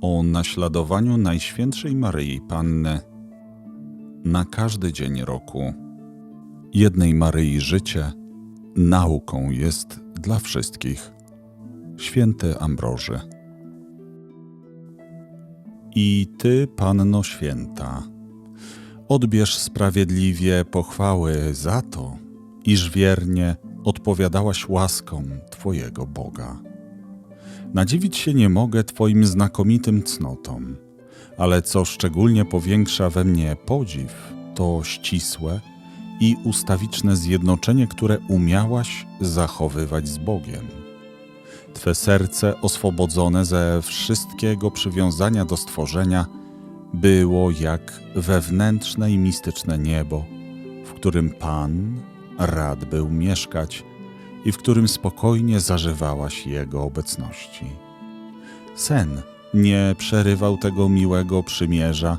o naśladowaniu Najświętszej Maryi Panny na każdy dzień roku. Jednej Maryi życie nauką jest dla wszystkich. Święty Ambroży. I Ty, Panno Święta, odbierz sprawiedliwie pochwały za to, iż wiernie odpowiadałaś łaskom Twojego Boga. Nadziwić się nie mogę Twoim znakomitym cnotom, ale co szczególnie powiększa we mnie podziw, to ścisłe i ustawiczne zjednoczenie, które umiałaś zachowywać z Bogiem. Twe serce oswobodzone ze wszystkiego przywiązania do stworzenia było jak wewnętrzne i mistyczne niebo, w którym Pan rad był mieszkać i w którym spokojnie zażywałaś Jego obecności. Sen nie przerywał tego miłego przymierza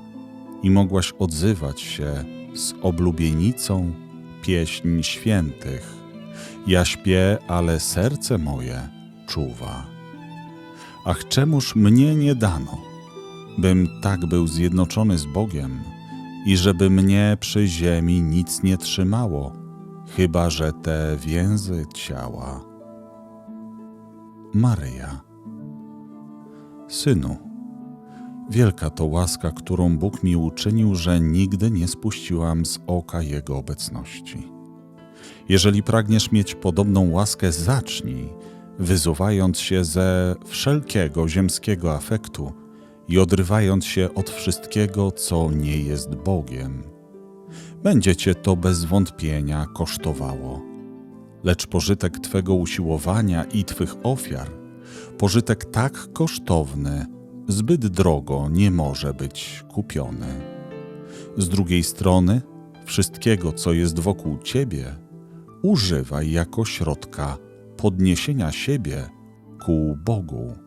i mogłaś odzywać się z oblubienicą pieśń świętych. Ja śpię, ale serce moje czuwa. Ach, czemuż mnie nie dano, bym tak był zjednoczony z Bogiem i żeby mnie przy ziemi nic nie trzymało, chyba że te więzy ciała. Maryja. Synu, wielka to łaska, którą Bóg mi uczynił, że nigdy nie spuściłam z oka Jego obecności. Jeżeli pragniesz mieć podobną łaskę, zacznij, wyzuwając się ze wszelkiego ziemskiego afektu i odrywając się od wszystkiego, co nie jest Bogiem. Będzie cię to bez wątpienia kosztowało. Lecz pożytek Twego usiłowania i Twych ofiar, pożytek tak kosztowny, zbyt drogo nie może być kupiony. Z drugiej strony, wszystkiego, co jest wokół Ciebie, używaj jako środka podniesienia siebie ku Bogu.